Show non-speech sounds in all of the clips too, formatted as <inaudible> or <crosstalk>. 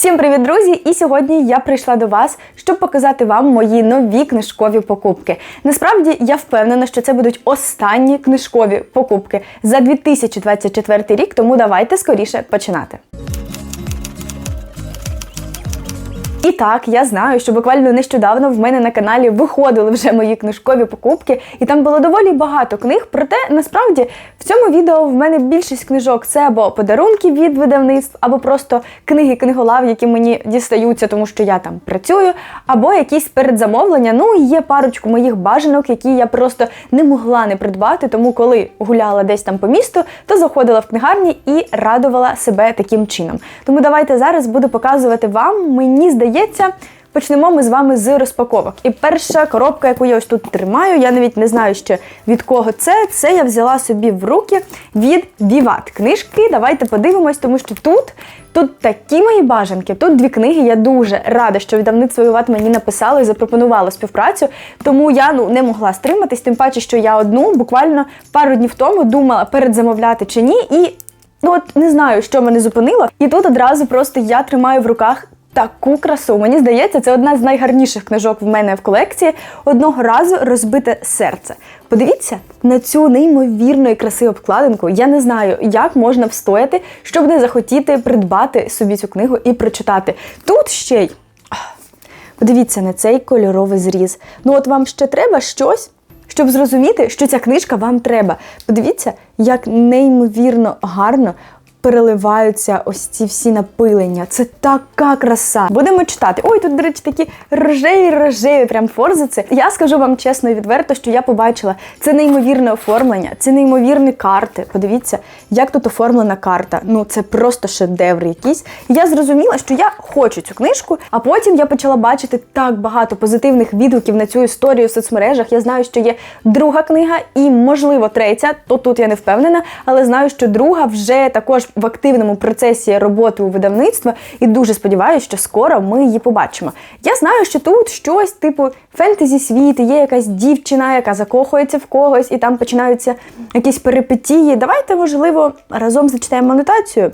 Всім привіт, друзі! І сьогодні я прийшла до вас, щоб показати вам мої нові книжкові покупки. Насправді я впевнена, що це будуть останні книжкові покупки за 2024 рік, тому давайте скоріше починати. І так, я знаю, що буквально нещодавно в мене на каналі виходили вже мої книжкові покупки, і там було доволі багато книг. Проте насправді в цьому відео в мене більшість книжок це або подарунки від видавництв, або просто книги книголав, які мені дістаються, тому що я там працюю, або якісь передзамовлення. Ну і є парочку моїх бажанок, які я просто не могла не придбати. Тому коли гуляла десь там по місту, то заходила в книгарні і радувала себе таким чином. Тому давайте зараз буду показувати вам. Мені здається здається, почнемо ми з вами з розпаковок. І перша коробка, яку я ось тут тримаю, я навіть не знаю ще від кого це. Це я взяла собі в руки від Віват. Книжки. Давайте подивимось, тому що тут. Тут такі мої бажанки, тут дві книги. Я дуже рада, що видавництво Віват мені написало і запропонувало співпрацю. Тому я ну не могла стриматись, тим паче, що я одну буквально пару днів тому думала передзамовляти чи ні. І ну от не знаю, що мене зупинило. І тут одразу просто я тримаю в руках таку красу. Мені здається, це одна з найгарніших книжок в мене в колекції. Одного разу розбите серце. Подивіться на цю неймовірної краси обкладинку. Я не знаю, як можна встояти, щоб не захотіти придбати собі цю книгу і прочитати. Тут ще й. Подивіться на цей кольоровий зріз. Ну, от вам ще треба щось, щоб зрозуміти, що ця книжка вам треба. Подивіться, як неймовірно гарно переливаються ось ці всі напилення. Це така краса. Будемо читати. Ой, тут, до речі, такі рожеві, рожеві прям форзици. Я скажу вам чесно і відверто, що я побачила це неймовірне оформлення, це неймовірні карти. Подивіться, як тут оформлена карта. Ну, це просто шедевр якийсь. я зрозуміла, що я хочу цю книжку, а потім я почала бачити так багато позитивних відгуків на цю історію в соцмережах. Я знаю, що є друга книга і, можливо, третя. То тут я не впевнена, але знаю, що друга вже також в активному процесі роботи у видавництва і дуже сподіваюся, що скоро ми її побачимо. Я знаю, що тут щось типу фентезі світ, є якась дівчина, яка закохується в когось, і там починаються якісь перипетії. Давайте, можливо, разом зачитаємо анотацію.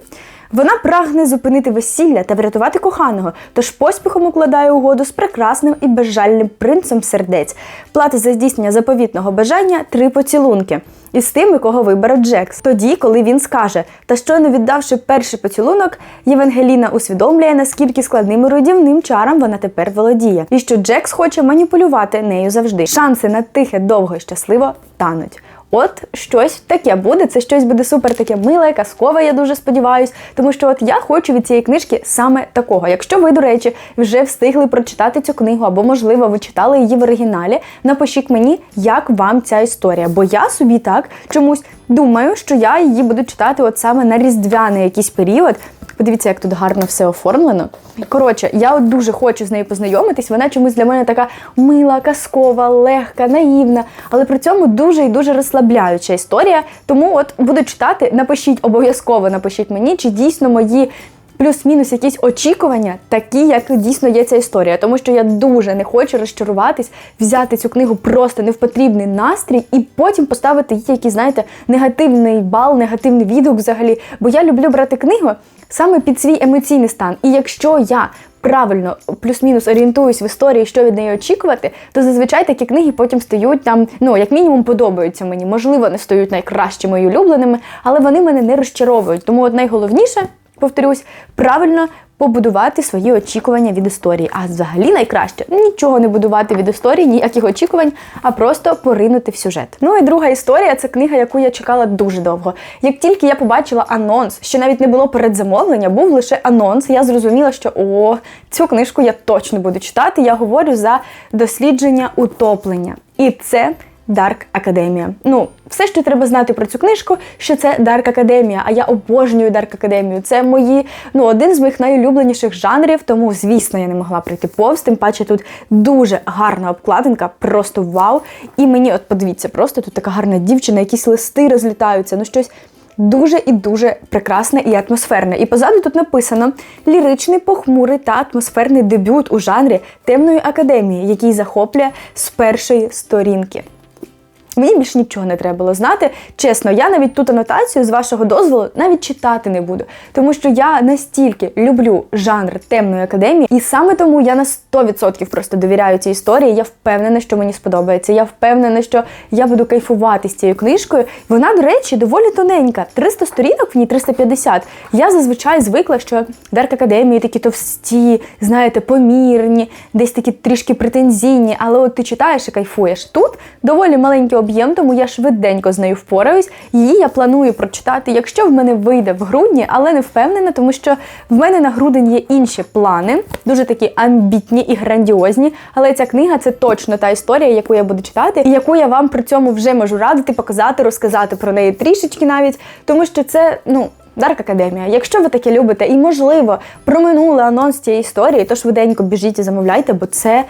Вона прагне зупинити весілля та врятувати коханого, тож поспіхом укладає угоду з прекрасним і безжальним принцем сердець. Плата за здійснення заповітного бажання три поцілунки. Із тим, кого вибере Джекс. Тоді, коли він скаже, та щойно віддавши перший поцілунок, Євангеліна усвідомлює, наскільки складним і руйдівним чаром вона тепер володіє, і що Джекс хоче маніпулювати нею завжди. Шанси на тихе, довго і щасливо тануть. От щось таке буде. Це щось буде супер таке миле, казкове, я дуже сподіваюсь. Тому що от я хочу від цієї книжки саме такого. Якщо ви, до речі, вже встигли прочитати цю книгу, або, можливо, ви читали її в оригіналі, напишіть мені, як вам ця історія. Бо я собі так чомусь думаю, що я її буду читати от саме на різдвяний якийсь період. Подивіться, як тут гарно все оформлено. Коротше, я от дуже хочу з нею познайомитись. Вона чомусь для мене така мила, казкова, легка, наївна, але при цьому дуже і дуже розслабляюча історія. Тому от буду читати, напишіть обов'язково напишіть мені, чи дійсно мої. Плюс-мінус якісь очікування, такі, як дійсно є ця історія. Тому що я дуже не хочу розчаруватись, взяти цю книгу просто не в потрібний настрій і потім поставити їй якийсь, знаєте, негативний бал, негативний відгук взагалі. Бо я люблю брати книгу саме під свій емоційний стан. І якщо я правильно плюс-мінус орієнтуюсь в історії, що від неї очікувати, то зазвичай такі книги потім стають там, ну як мінімум, подобаються мені. Можливо, не стають найкращими і улюбленими, але вони мене не розчаровують. Тому от найголовніше. Повторюсь, правильно побудувати свої очікування від історії. А взагалі найкраще нічого не будувати від історії, ніяких очікувань, а просто поринути в сюжет. Ну і друга історія це книга, яку я чекала дуже довго. Як тільки я побачила анонс, що навіть не було передзамовлення, був лише анонс, я зрозуміла, що о, цю книжку я точно буду читати. Я говорю за дослідження утоплення. І це Dark Академія. Ну, все, що треба знати про цю книжку, що це Dark Академія. А я обожнюю Dark Академію. Це мої, ну, один з моїх найулюбленіших жанрів, тому, звісно, я не могла прийти повз. Тим паче тут дуже гарна обкладинка, просто вау. І мені, от подивіться, просто тут така гарна дівчина, якісь листи розлітаються, ну щось. Дуже і дуже прекрасне і атмосферне. І позаду тут написано ліричний, похмурий та атмосферний дебют у жанрі темної академії, який захоплює з першої сторінки. Мені більш нічого не треба було знати. Чесно, я навіть тут анотацію з вашого дозволу навіть читати не буду, тому що я настільки люблю жанр темної академії, і саме тому я на 100% просто довіряю цій історії. Я впевнена, що мені сподобається. Я впевнена, що я буду кайфувати з цією книжкою. Вона, до речі, доволі тоненька. 300 сторінок, в ній 350. Я зазвичай звикла, що Дарк Академії такі товсті, знаєте, помірні, десь такі трішки претензійні, але от ти читаєш і кайфуєш. Тут доволі маленький об'єм, тому я швиденько з нею впораюсь. Її я планую прочитати, якщо в мене вийде в грудні, але не впевнена, тому що в мене на грудень є інші плани, дуже такі амбітні і грандіозні. Але ця книга це точно та історія, яку я буду читати, і яку я вам при цьому вже можу радити, показати, розказати про неї трішечки навіть, тому що це, ну. Дарк Академія. Якщо ви таке любите і, можливо, проминули анонс цієї історії, то швиденько біжіть і замовляйте, бо це.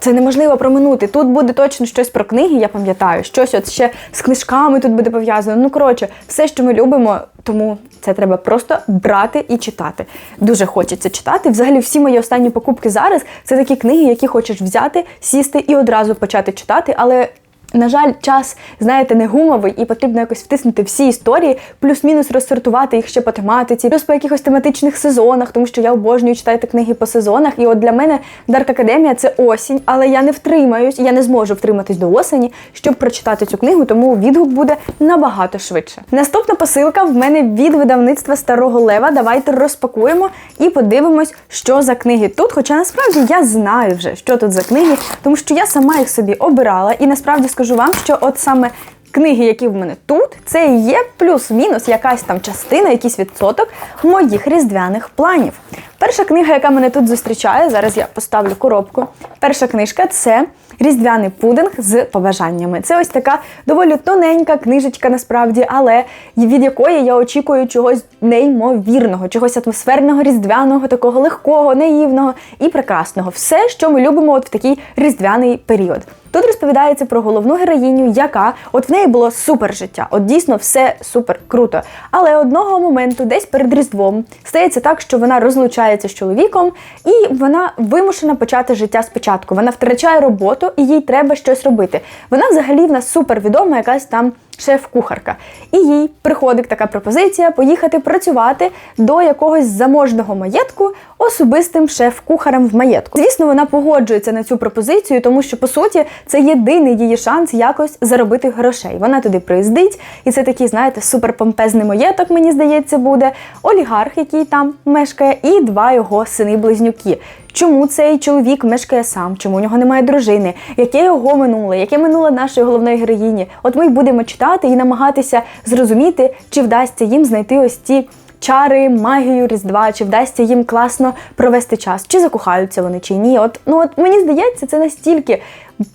Це неможливо проминути. Тут буде точно щось про книги, я пам'ятаю, щось от ще з книжками тут буде пов'язано. Ну, коротше, все, що ми любимо, тому це треба просто брати і читати. Дуже хочеться читати. Взагалі, всі мої останні покупки зараз це такі книги, які хочеш взяти, сісти і одразу почати читати. Але на жаль, час, знаєте, не гумовий, і потрібно якось втиснути всі історії, плюс-мінус розсортувати їх ще по тематиці, плюс по якихось тематичних сезонах, тому що я обожнюю читати книги по сезонах. І от для мене Дарк Академія це осінь, але я не втримаюсь, я не зможу втриматись до осені, щоб прочитати цю книгу, тому відгук буде набагато швидше. Наступна посилка в мене від видавництва Старого Лева. Давайте розпакуємо і подивимось, що за книги тут. Хоча насправді я знаю вже, що тут за книги, тому що я сама їх собі обирала, і насправді скажу вам, що от саме книги, які в мене тут, це є плюс-мінус якась там частина, якийсь відсоток моїх різдвяних планів. Перша книга, яка мене тут зустрічає, зараз я поставлю коробку. Перша книжка це Різдвяний пудинг з побажаннями. Це ось така доволі тоненька книжечка, насправді, але від якої я очікую чогось неймовірного, чогось атмосферного, різдвяного, такого легкого, наївного і прекрасного. Все, що ми любимо от в такий різдвяний період. Тут розповідається про головну героїню, яка от в неї було супер життя. От дійсно все супер круто. Але одного моменту, десь перед Різдвом, стається так, що вона розлучається з чоловіком, і вона вимушена почати життя спочатку. Вона втрачає роботу і їй треба щось робити. Вона взагалі в нас супер відома, якась там шеф-кухарка. І їй приходить така пропозиція поїхати працювати до якогось заможного маєтку особистим шеф-кухарем в маєтку. Звісно, вона погоджується на цю пропозицію, тому що по суті це єдиний її шанс якось заробити грошей. Вона туди приїздить, і це такий, знаєте, суперпомпезний маєток, мені здається, буде олігарх, який там мешкає, і два його сини-близнюки. Чому цей чоловік мешкає сам? Чому у нього немає дружини? Яке його минуле? Яке минуле нашої головної героїні? От ми й будемо читати і намагатися зрозуміти, чи вдасться їм знайти ось ті. Чари, магію Різдва, чи вдасться їм класно провести час, чи закохаються вони, чи ні. От ну от мені здається, це настільки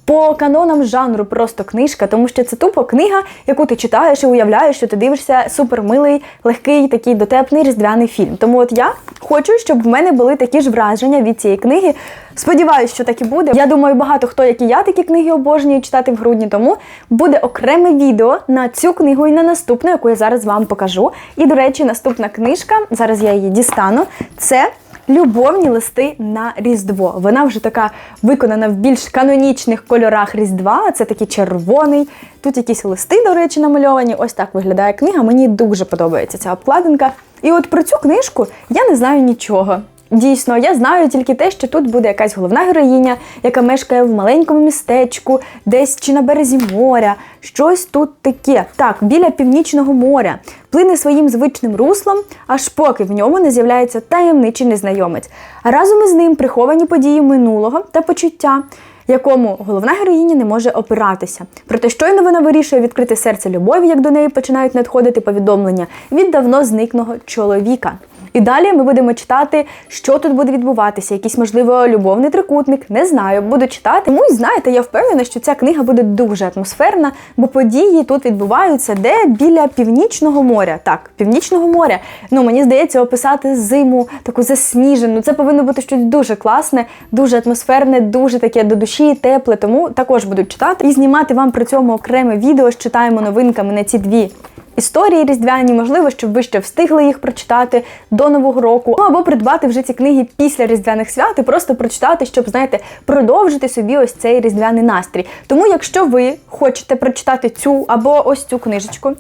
по канонам жанру просто книжка, тому що це тупо книга, яку ти читаєш і уявляєш, що ти дивишся супермилий, легкий, такий дотепний різдвяний фільм. Тому от я хочу, щоб в мене були такі ж враження від цієї книги. Сподіваюсь, що так і буде. Я думаю, багато хто, як і я, такі книги обожнює читати в грудні, тому буде окреме відео на цю книгу і на наступну, яку я зараз вам покажу. І, до речі, наступна книжка, зараз я її дістану. Це. Любовні листи на Різдво. Вона вже така виконана в більш канонічних кольорах Різдва. Це такий червоний. Тут якісь листи, до речі, намальовані. Ось так виглядає книга. Мені дуже подобається ця обкладинка. І от про цю книжку я не знаю нічого. Дійсно, я знаю тільки те, що тут буде якась головна героїня, яка мешкає в маленькому містечку, десь чи на березі моря. Щось тут таке. Так, біля північного моря. Плине своїм звичним руслом, аж поки в ньому не з'являється таємничий незнайомець. А разом із ним приховані події минулого та почуття. Якому головна героїня не може опиратися. Проте щойно вона вирішує відкрити серце любові, як до неї починають надходити повідомлення від давно зникного чоловіка. І далі ми будемо читати, що тут буде відбуватися, якийсь, можливо, любовний трикутник, не знаю, буду читати. Тому знаєте, я впевнена, що ця книга буде дуже атмосферна, бо події тут відбуваються де біля північного моря. Так, північного моря. Ну мені здається, описати зиму таку засніжену. Це повинно бути щось дуже класне, дуже атмосферне, дуже таке до душі, тепле. Тому також буду читати і знімати вам при цьому окреме відео з читаємо новинками на ці дві історії різдвяні, можливо, щоб ви ще встигли їх прочитати до нового року, ну або придбати вже ці книги після різдвяних свят і просто прочитати, щоб знаєте, продовжити собі ось цей різдвяний настрій. Тому, якщо ви хочете прочитати цю або ось цю книжечку.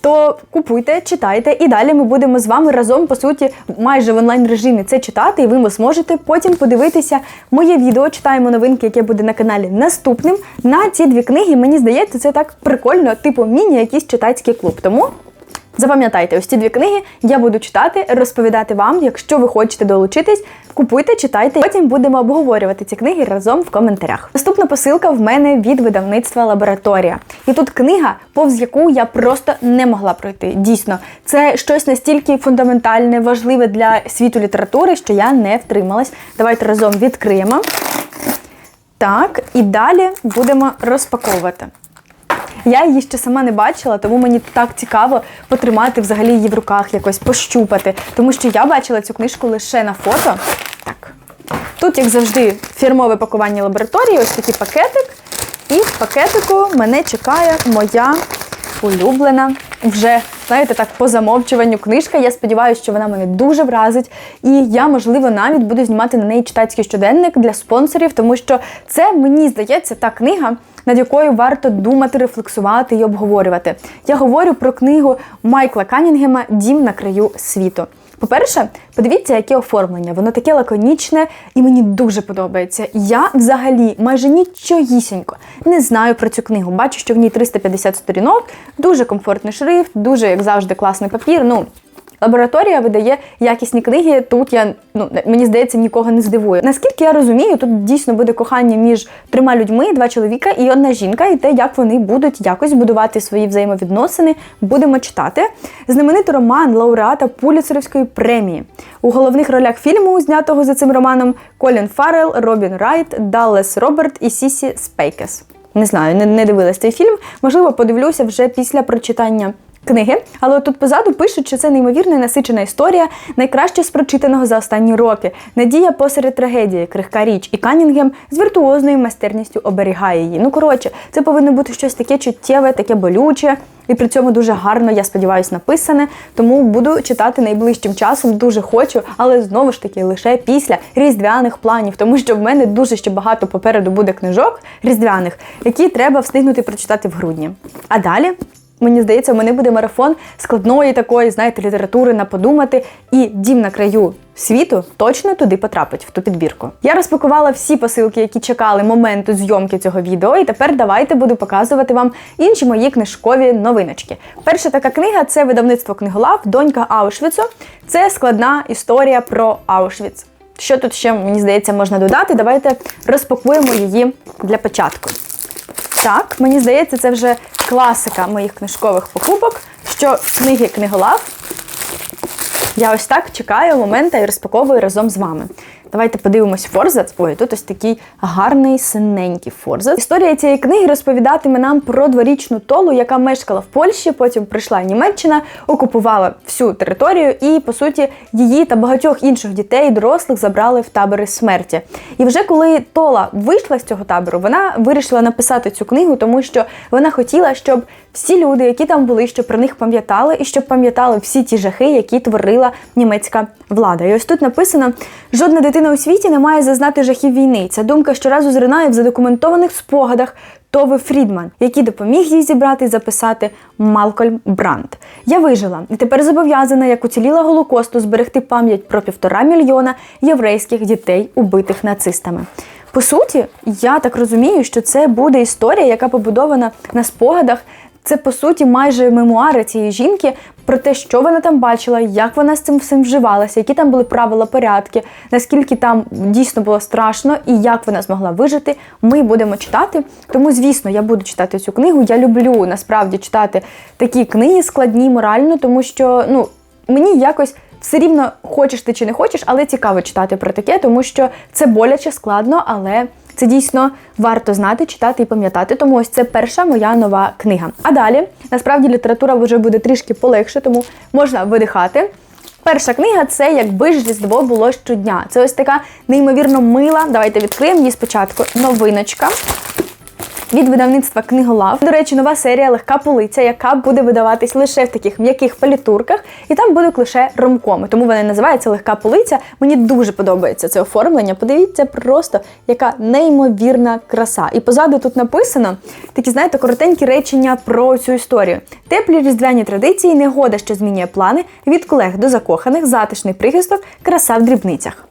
То купуйте, читайте, і далі ми будемо з вами разом, по суті, майже в онлайн режимі це читати, і ви зможете потім подивитися моє відео. Читаємо новинки, яке буде на каналі наступним. На ці дві книги, мені здається, це так прикольно, типу міні якийсь читацький клуб. Тому Запам'ятайте, ось ці дві книги я буду читати, розповідати вам. Якщо ви хочете долучитись, купуйте, читайте. Потім будемо обговорювати ці книги разом в коментарях. Наступна посилка в мене від видавництва Лабораторія. І тут книга, повз яку я просто не могла пройти. Дійсно, це щось настільки фундаментальне, важливе для світу літератури, що я не втрималась. Давайте разом відкриємо. Так, і далі будемо розпаковувати. Я її ще сама не бачила, тому мені так цікаво потримати взагалі її в руках, якось пощупати. Тому що я бачила цю книжку лише на фото. Так. Тут, як завжди, фірмове пакування лабораторії, ось такий пакетик. І в пакетику мене чекає моя улюблена, вже, знаєте, так, по замовчуванню книжка. Я сподіваюся, що вона мене дуже вразить. І я, можливо, навіть буду знімати на неї читацький щоденник для спонсорів, тому що це, мені здається, та книга, над якою варто думати, рефлексувати і обговорювати. Я говорю про книгу Майкла Канінгема Дім на краю світу. По-перше, подивіться, яке оформлення. Воно таке лаконічне і мені дуже подобається. Я взагалі майже нічогісінько не знаю про цю книгу. Бачу, що в ній 350 сторінок, дуже комфортний шрифт, дуже, як завжди, класний папір. Ну, Лабораторія видає якісні книги. Тут я ну мені здається нікого не здивує. Наскільки я розумію, тут дійсно буде кохання між трьома людьми, два чоловіка і одна жінка, і те, як вони будуть якось будувати свої взаємовідносини, будемо читати. Знаменитий роман лауреата Пуліцерівської премії. У головних ролях фільму, знятого за цим романом, Колін Фаррелл, Робін Райт, Даллес Роберт і Сісі Спейкес. Не знаю, не, не дивилась цей фільм. Можливо, подивлюся вже після прочитання книги, але тут позаду пишуть, що це неймовірно насичена історія, найкраще з прочитаного за останні роки. Надія посеред трагедії, крихка річ, і Канінгем з віртуозною майстерністю оберігає її. Ну коротше, це повинно бути щось таке чуттєве, таке болюче. І при цьому дуже гарно, я сподіваюся, написане. Тому буду читати найближчим часом, дуже хочу, але знову ж таки лише після різдвяних планів, тому що в мене дуже ще багато попереду буде книжок різдвяних, які треба встигнути прочитати в грудні. А далі Мені здається, в мене буде марафон складної такої, знаєте, літератури на подумати, і дім на краю світу точно туди потрапить, в ту підбірку. Я розпакувала всі посилки, які чекали моменту зйомки цього відео, і тепер давайте буду показувати вам інші мої книжкові новиночки. Перша така книга це видавництво книголав Донька Аушвіцу. Це складна історія про Аушвіц. Що тут ще, мені здається, можна додати? Давайте розпакуємо її для початку. Так, мені здається, це вже класика моїх книжкових покупок, що книги книголав я ось так чекаю момента і розпаковую разом з вами. Давайте подивимось форзац. Ой, тут ось такий гарний синенький форзац. Історія цієї книги розповідатиме нам про дворічну толу, яка мешкала в Польщі, потім прийшла Німеччина, окупувала всю територію, і, по суті, її та багатьох інших дітей, дорослих забрали в табори смерті. І вже коли Тола вийшла з цього табору, вона вирішила написати цю книгу, тому що вона хотіла, щоб всі люди, які там були, щоб про них пам'ятали, і щоб пам'ятали всі ті жахи, які творила німецька влада. І ось тут написано: жодна дитина у світі не має зазнати жахів війни. Ця думка щоразу зринає в задокументованих спогадах. Тови Фрідман, який допоміг їй зібрати і записати Малкольм Брандт. Я вижила і тепер зобов'язана, як уціліла голокосту, зберегти пам'ять про півтора мільйона єврейських дітей, убитих нацистами. По суті, я так розумію, що це буде історія, яка побудована на спогадах це по суті майже мемуари цієї жінки про те, що вона там бачила, як вона з цим всім вживалася, які там були правила, порядки, наскільки там дійсно було страшно і як вона змогла вижити. Ми будемо читати. Тому, звісно, я буду читати цю книгу. Я люблю насправді читати такі книги складні морально, тому що ну мені якось. Все рівно хочеш ти чи не хочеш, але цікаво читати про таке, тому що це боляче складно, але це дійсно варто знати, читати і пам'ятати. Тому ось це перша моя нова книга. А далі насправді література вже буде трішки полегше, тому можна видихати. Перша книга це якби ж різдво було щодня. Це ось така неймовірно мила. Давайте відкриємо її спочатку. Новиночка. Від видавництва Книголав. До речі, нова серія Легка полиця, яка буде видаватись лише в таких м'яких палітурках, і там будуть лише ромкоми. Тому вона називається Легка полиця. Мені дуже подобається це оформлення. Подивіться просто, яка неймовірна краса. І позаду тут написано такі, знаєте, коротенькі речення про цю історію. Теплі різдвяні традиції, негода, що змінює плани, від колег до закоханих, затишний прихисток, краса в дрібницях.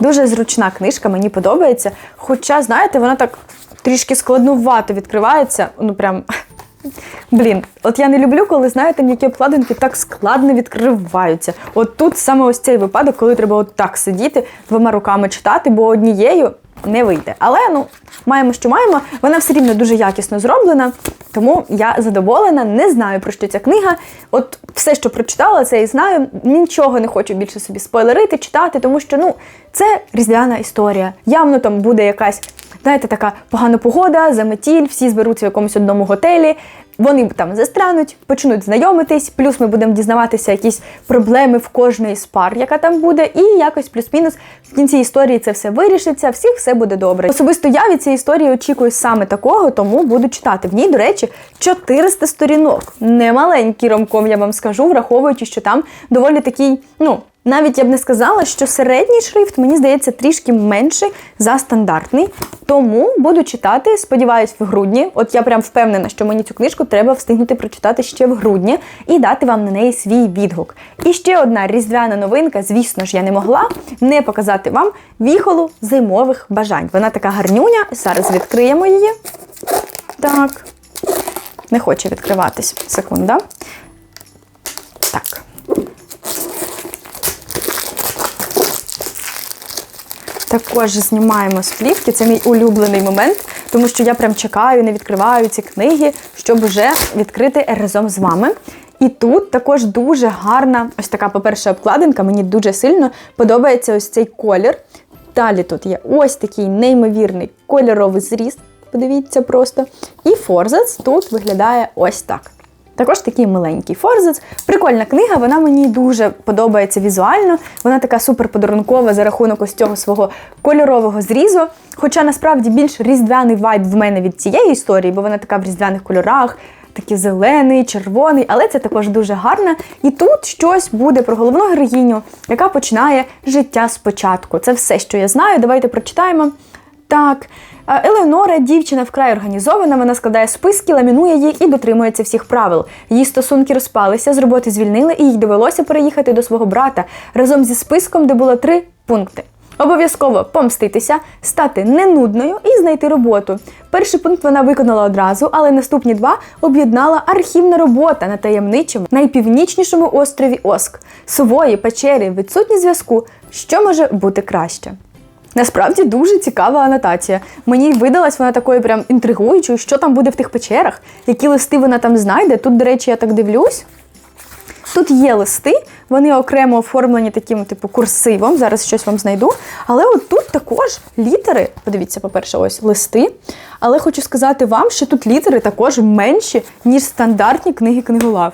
Дуже зручна книжка, мені подобається. Хоча, знаєте, вона так трішки складнувато відкривається. Ну прям. <laughs> Блін, от я не люблю, коли знаєте, м'які обкладинки так складно відкриваються. От тут саме ось цей випадок, коли треба от так сидіти, двома руками читати, бо однією не вийде. Але ну, маємо, що маємо. Вона все рівно дуже якісно зроблена, тому я задоволена, не знаю про що ця книга. От все, що прочитала, це і знаю. Нічого не хочу більше собі спойлерити, читати, тому що ну, це різдвяна історія. Явно там буде якась. Знаєте, така погана погода, заметіль, всі зберуться в якомусь одному готелі. Вони там застрануть, почнуть знайомитись, плюс ми будемо дізнаватися якісь проблеми в кожної з пар, яка там буде, і якось плюс-мінус в кінці історії це все вирішиться, всіх все буде добре. Особисто я від цієї історії очікую саме такого, тому буду читати. В ній, до речі, 400 сторінок. Немаленький ромком, я вам скажу, враховуючи, що там доволі такий, ну. Навіть я б не сказала, що середній шрифт, мені здається, трішки менший за стандартний. Тому буду читати, сподіваюсь, в грудні. От я прям впевнена, що мені цю книжку треба встигнути прочитати ще в грудні і дати вам на неї свій відгук. І ще одна різдвяна новинка, звісно ж, я не могла не показати вам віхолу зимових бажань. Вона така гарнюня. Зараз відкриємо її. Так. Не хоче відкриватись. Секунда. Так. Також знімаємо з плівки. Це мій улюблений момент, тому що я прям чекаю, не відкриваю ці книги, щоб вже відкрити разом з вами. І тут також дуже гарна, ось така, по-перше, обкладинка. Мені дуже сильно подобається ось цей колір. Далі тут є ось такий неймовірний кольоровий зріз. Подивіться просто. І форзац тут виглядає ось так. Також такий миленький форзац. Прикольна книга, вона мені дуже подобається візуально. Вона така супер подарункова за рахунок ось цього свого кольорового зрізу. Хоча насправді більш різдвяний вайб в мене від цієї історії, бо вона така в різдвяних кольорах, такий зелений, червоний, але це також дуже гарно. І тут щось буде про головну героїню, яка починає життя спочатку. Це все, що я знаю. Давайте прочитаємо. Так, Елеонора, дівчина вкрай організована, вона складає списки, ламінує їх і дотримується всіх правил. Її стосунки розпалися, з роботи звільнили, і їй довелося переїхати до свого брата разом зі списком, де було три пункти. Обов'язково помститися, стати ненудною і знайти роботу. Перший пункт вона виконала одразу, але наступні два об'єднала архівна робота на таємничому найпівнічнішому острові Оск. Сувої печері, відсутність зв'язку. Що може бути краще? Насправді дуже цікава анотація. Мені видалась вона такою прям інтригуючою, що там буде в тих печерах, які листи вона там знайде. Тут, до речі, я так дивлюсь. Тут є листи, вони окремо оформлені таким, типу, курсивом. Зараз щось вам знайду. Але от тут також літери. Подивіться, по-перше, ось листи. Але хочу сказати вам, що тут літери також менші, ніж стандартні книги книголав.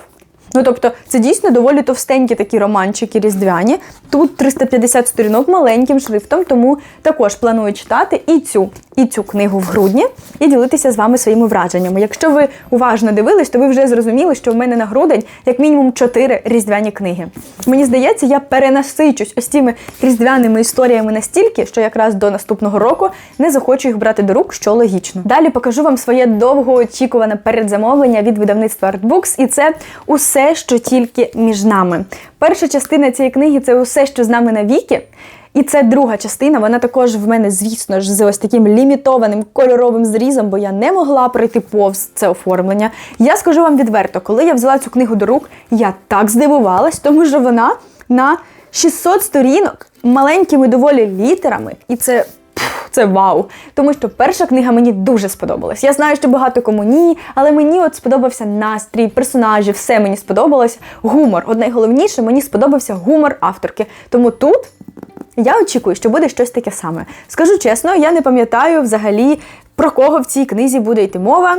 Ну, тобто, це дійсно доволі товстенькі такі романчики різдвяні. Тут 350 сторінок маленьким шрифтом, тому також планую читати і цю, і цю книгу в грудні і ділитися з вами своїми враженнями. Якщо ви уважно дивились, то ви вже зрозуміли, що в мене на грудень як мінімум 4 різдвяні книги. Мені здається, я перенасичусь ось цими різдвяними історіями настільки, що якраз до наступного року не захочу їх брати до рук, що логічно. Далі покажу вам своє довгоочікуване передзамовлення від видавництва Artbooks, і це усе все, що тільки між нами. Перша частина цієї книги це усе, що з нами навіки. І це друга частина, вона також в мене, звісно ж, з ось таким лімітованим кольоровим зрізом, бо я не могла пройти повз це оформлення. Я скажу вам відверто, коли я взяла цю книгу до рук, я так здивувалась, тому що вона на 600 сторінок маленькими доволі літерами, і це це вау. Тому що перша книга мені дуже сподобалась. Я знаю, що багато кому ні, але мені от сподобався настрій, персонажі, все мені сподобалось. Гумор. От найголовніше, мені сподобався гумор авторки. Тому тут. Я очікую, що буде щось таке саме. Скажу чесно, я не пам'ятаю взагалі, про кого в цій книзі буде йти мова.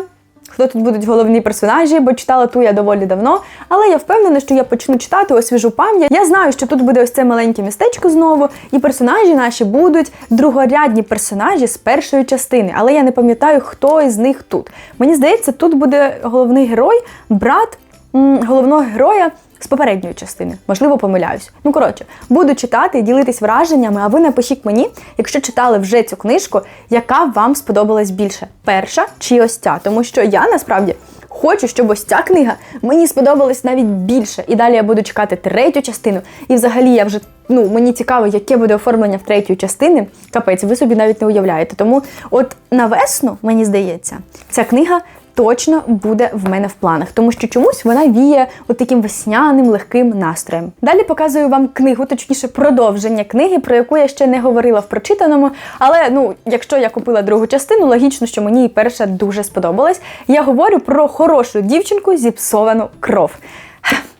Хто тут будуть головні персонажі, бо читала ту я доволі давно. Але я впевнена, що я почну читати освіжу пам'ять. Я знаю, що тут буде ось це маленьке містечко знову, і персонажі наші будуть другорядні персонажі з першої частини. Але я не пам'ятаю, хто із них тут. Мені здається, тут буде головний герой, брат головного героя. З попередньої частини, можливо, помиляюсь. Ну коротше, буду читати і ділитись враженнями. А ви напишіть мені, якщо читали вже цю книжку, яка вам сподобалась більше: перша чи ось ця? Тому що я насправді хочу, щоб ось ця книга мені сподобалась навіть більше. І далі я буду чекати третю частину. І взагалі я вже ну мені цікаво, яке буде оформлення в третьої частини. Капець, ви собі навіть не уявляєте. Тому, от на весну, мені здається, ця книга точно буде в мене в планах, тому що чомусь вона віє от таким весняним легким настроєм. Далі показую вам книгу, точніше, продовження книги, про яку я ще не говорила в прочитаному. Але ну, якщо я купила другу частину, логічно, що мені і перша дуже сподобалась. Я говорю про хорошу дівчинку зіпсовану кров.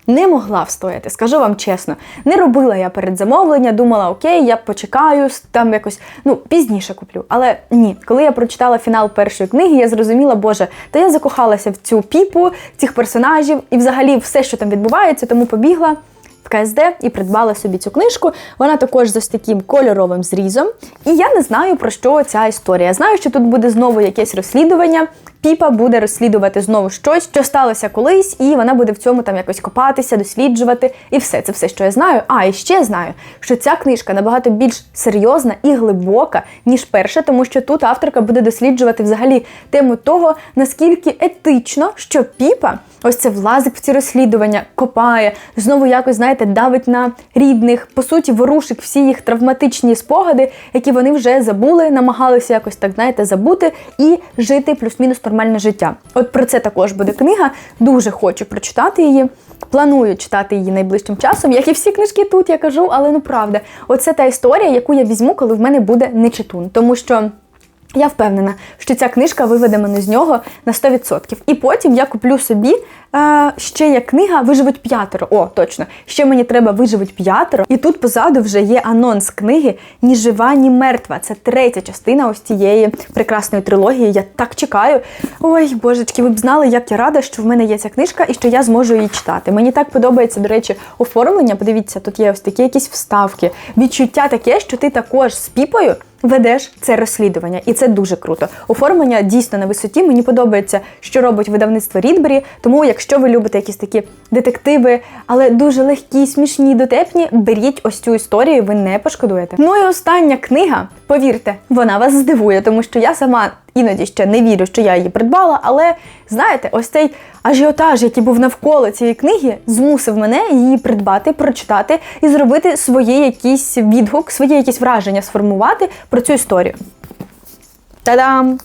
Не могла встояти, скажу вам чесно. Не робила я передзамовлення, думала, окей, я почекаю, там якось ну пізніше куплю. Але ні, коли я прочитала фінал першої книги, я зрозуміла, боже, та я закохалася в цю піпу, цих персонажів і взагалі все, що там відбувається, тому побігла. В КСД і придбала собі цю книжку. Вона також з ось таким кольоровим зрізом. І я не знаю, про що ця історія. Знаю, що тут буде знову якесь розслідування. Піпа буде розслідувати знову щось, що сталося колись, і вона буде в цьому там якось копатися, досліджувати. І все це все, що я знаю. А і ще знаю, що ця книжка набагато більш серйозна і глибока, ніж перша, тому що тут авторка буде досліджувати взагалі тему того, наскільки етично, що Піпа ось це влазить в ці розслідування, копає, знову якось, знаєте, давить на рідних, по суті, ворушить всі їх травматичні спогади, які вони вже забули, намагалися якось так, знаєте, забути і жити плюс-мінус нормальне життя. От про це також буде книга. Дуже хочу прочитати її. Планую читати її найближчим часом, як і всі книжки тут, я кажу, але ну правда, оце та історія, яку я візьму, коли в мене буде нечитун. Тому що. Я впевнена, що ця книжка виведе мене з нього на 100%. І потім я куплю собі е, ще є книга Виживуть п'ятеро. О, точно, ще мені треба виживуть п'ятеро. І тут позаду вже є анонс книги Ні жива, ні мертва. Це третя частина ось цієї прекрасної трилогії. Я так чекаю. Ой, божечки, ви б знали, як я рада, що в мене є ця книжка і що я зможу її читати. Мені так подобається, до речі, оформлення. Подивіться, тут є ось такі якісь вставки. Відчуття таке, що ти також з піпою. Ведеш це розслідування, і це дуже круто. Оформлення дійсно на висоті. Мені подобається, що робить видавництво Рідбері. Тому, якщо ви любите якісь такі детективи, але дуже легкі, смішні, дотепні, беріть ось цю історію, ви не пошкодуєте. Ну і остання книга, повірте, вона вас здивує, тому що я сама іноді ще не вірю, що я її придбала. Але знаєте, ось цей ажіотаж, який був навколо цієї книги, змусив мене її придбати, прочитати і зробити своє якийсь відгук, своє якісь враження сформувати про цю історію. Та-дам!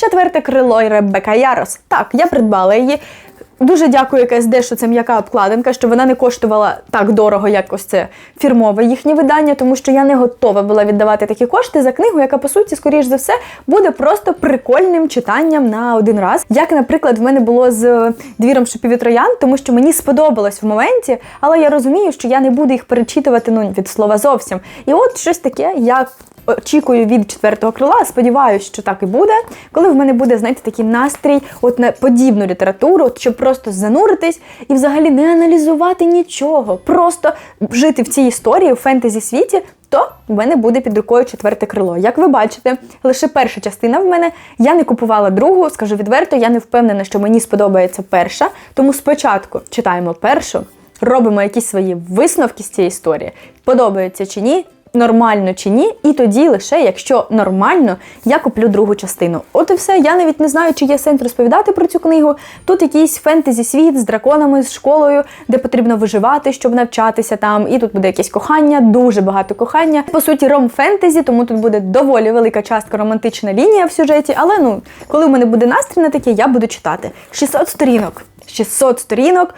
Четверте крило і Ребека Ярос. Так, я придбала її. Дуже дякую КСД, що це м'яка обкладинка, що вона не коштувала так дорого, як ось це фірмове їхнє видання, тому що я не готова була віддавати такі кошти за книгу, яка по суті, скоріш за все, буде просто прикольним читанням на один раз. Як, наприклад, в мене було з двіром шипів троян, тому що мені сподобалось в моменті, але я розумію, що я не буду їх перечитувати ну від слова зовсім. І от щось таке, я очікую від четвертого крила. Сподіваюся, що так і буде. Коли в мене буде, знаєте, такий настрій, от на подібну літературу, от щоб просто зануритись і взагалі не аналізувати нічого, просто жити в цій історії у фентезі світі. То в мене буде під рукою четверте крило. Як ви бачите, лише перша частина в мене. Я не купувала другу, скажу відверто, я не впевнена, що мені сподобається перша. Тому спочатку читаємо першу, робимо якісь свої висновки з цієї історії. Подобається чи ні, нормально чи ні, і тоді лише, якщо нормально, я куплю другу частину. От і все. Я навіть не знаю, чи є сенс розповідати про цю книгу. Тут якийсь фентезі світ з драконами, з школою, де потрібно виживати, щоб навчатися там. І тут буде якесь кохання, дуже багато кохання. По суті, ром фентезі, тому тут буде доволі велика частка романтична лінія в сюжеті. Але ну, коли в мене буде настрій на таке, я буду читати 600 сторінок. 600 сторінок.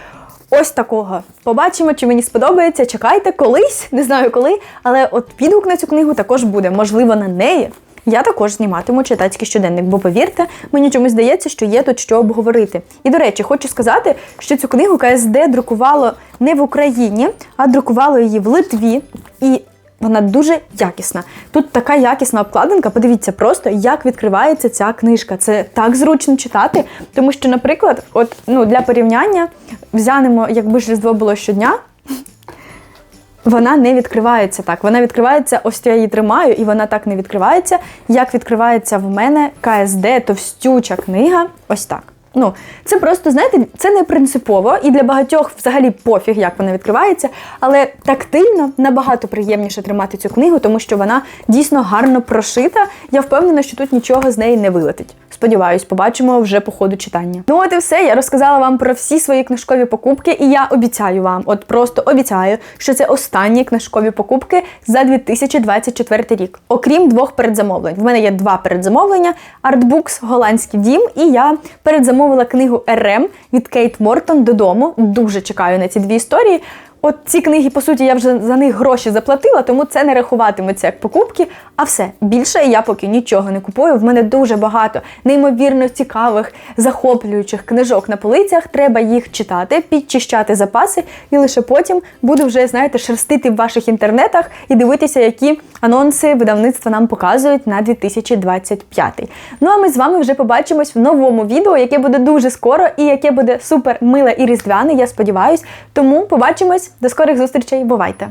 Ось такого. Побачимо, чи мені сподобається. Чекайте колись, не знаю коли, але от відгук на цю книгу також буде. Можливо, на неї. Я також зніматиму читацький щоденник, бо повірте, мені чомусь здається, що є тут що обговорити. І до речі, хочу сказати, що цю книгу КСД друкувало не в Україні, а друкувало її в Литві. І Вона дуже якісна. Тут така якісна обкладинка. Подивіться просто, як відкривається ця книжка. Це так зручно читати, тому що, наприклад, от ну для порівняння взянемо, якби ж різдво було щодня. Вона не відкривається так. Вона відкривається, ось я її тримаю, і вона так не відкривається, як відкривається в мене КСД, товстюча книга. Ось так. Ну, це просто, знаєте, це не принципово, і для багатьох взагалі пофіг, як вона відкривається, але тактильно набагато приємніше тримати цю книгу, тому що вона дійсно гарно прошита. Я впевнена, що тут нічого з неї не вилетить. Сподіваюсь, побачимо вже по ходу читання. Ну от і все. Я розказала вам про всі свої книжкові покупки, і я обіцяю вам, от просто обіцяю, що це останні книжкові покупки за 2024 рік. Окрім двох передзамовлень. В мене є два передзамовлення: Artbooks Голландський дім, і я передзамовила книгу РМ від Кейт Мортон додому. Дуже чекаю на ці дві історії. От ці книги, по суті, я вже за них гроші заплатила, тому це не рахуватиметься як покупки. А все більше я поки нічого не купую. В мене дуже багато неймовірно цікавих, захоплюючих книжок на полицях. Треба їх читати, підчищати запаси, і лише потім буду вже, знаєте, шерстити в ваших інтернетах і дивитися, які анонси видавництва нам показують на 2025. Ну а ми з вами вже побачимось в новому відео, яке буде дуже скоро і яке буде супер миле і різдвяне. Я сподіваюсь. Тому побачимось. До скорих зустрічей. Бувайте!